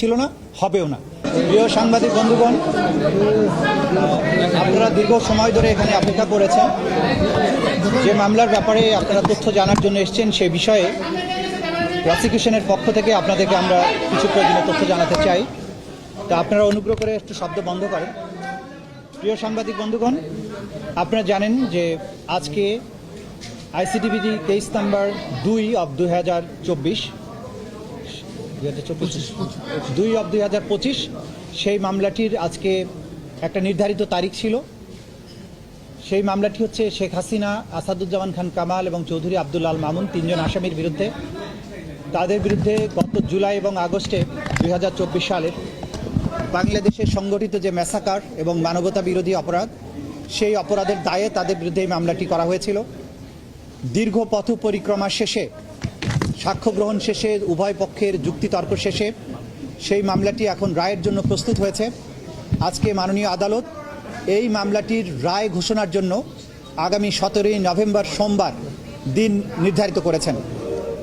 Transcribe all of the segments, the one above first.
ছিল না, হবেও না। প্রিয় সাংবাদিক বন্ধুগণ, আপনারা দীর্ঘ সময় ধরে এখানে অপেক্ষা করেছেন। যে মামলার ব্যাপারে আপনারা তথ্য জানার জন্য এসেছেন সে বিষয়ে প্রসিকিউশনের পক্ষ থেকে আপনাদেরকে আমরা কিছু প্রয়োজনীয় তথ্য জানাতে চাই। তা আপনারা অনুগ্রহ করে একটু শব্দ বন্ধ করেন। প্রিয় সাংবাদিক বন্ধুগণ, আপনারা জানেন যে আজকে আইসিটিভিজি তেইশ নাম্বার দুই অব দুই হাজার চব্বিশ দুই অব দুই হাজার পঁচিশ, সেই মামলাটির আজকে একটা নির্ধারিত তারিখ ছিল। সেই মামলাটি হচ্ছে শেখ হাসিনা, আসাদুজ্জামান খান কামাল এবং চৌধুরী আব্দুল আল মামুন তিনজন আসামির বিরুদ্ধে। তাদের বিরুদ্ধে গত জুলাই এবং আগস্টে দুই হাজার চব্বিশ সালের বাংলাদেশের সংগঠিত যে ম্যাসাকার এবং মানবতা বিরোধী অপরাধ, সেই অপরাধের দায়ে তাদের বিরুদ্ধে এই মামলাটি করা হয়েছিল। দীর্ঘ পথ পরিক্রমা শেষে সাক্ষ্য গ্রহণ শেষে উভয় পক্ষের যুক্তিতর্ক শেষে সেই মামলাটি এখন রায়ের জন্য প্রস্তুত হয়েছে। আজকে মাননীয় আদালত এই মামলাটির রায় ঘোষণার জন্য আগামী সতেরোই নভেম্বর সোমবার দিন নির্ধারিত করেছেন।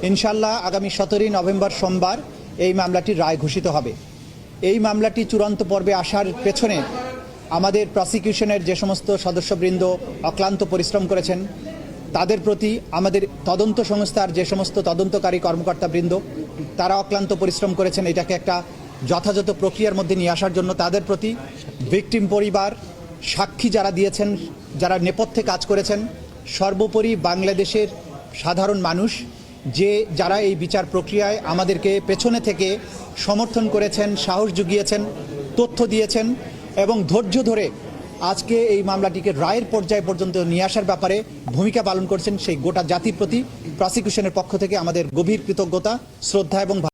ইনশাল্লাহ আগামী সতেরোই নভেম্বর সোমবার এই মামলাটির রায় ঘোষিত হবে। এই মামলাটি চূড়ান্ত পর্বে আসার পেছনে আমাদের প্রসিকিউশনের যে সমস্ত সদস্যবৃন্দ অক্লান্ত পরিশ্রম করেছেন তাদের প্রতি আমাদের তদন্ত সংস্থার যে সমস্ত তদন্তকারী কর্মকর্তাবৃন্দ, তারা অক্লান্ত পরিশ্রম করেছেন এটাকে একটা যথাযথ প্রক্রিয়ার মধ্যে নিয়ে আসার জন্য। তাদের প্রতি ভিকটিম পরিবার সাক্ষী যারা দিয়েছেন, যারা নেপথ্যে কাজ করেছেন, সর্বোপরি বাংলাদেশের সাধারণ মানুষ, যে যারা এই বিচার প্রক্রিয়ায় আমাদেরকে পেছনে থেকে সমর্থন করেছেন, সাহস জুগিয়েছেন, তথ্য দিয়েছেন এবং ধৈর্য ধরে আজকে এই মামলাটিকে রায়ের পর্যায় পর্যন্ত নিয়ে আসার ব্যাপারে ভূমিকা পালন করছেন সেই গোটা জাতির প্রতি প্রসিকিউশনের পক্ষ থেকে আমাদের গভীর কৃতজ্ঞতা, শ্রদ্ধা এবং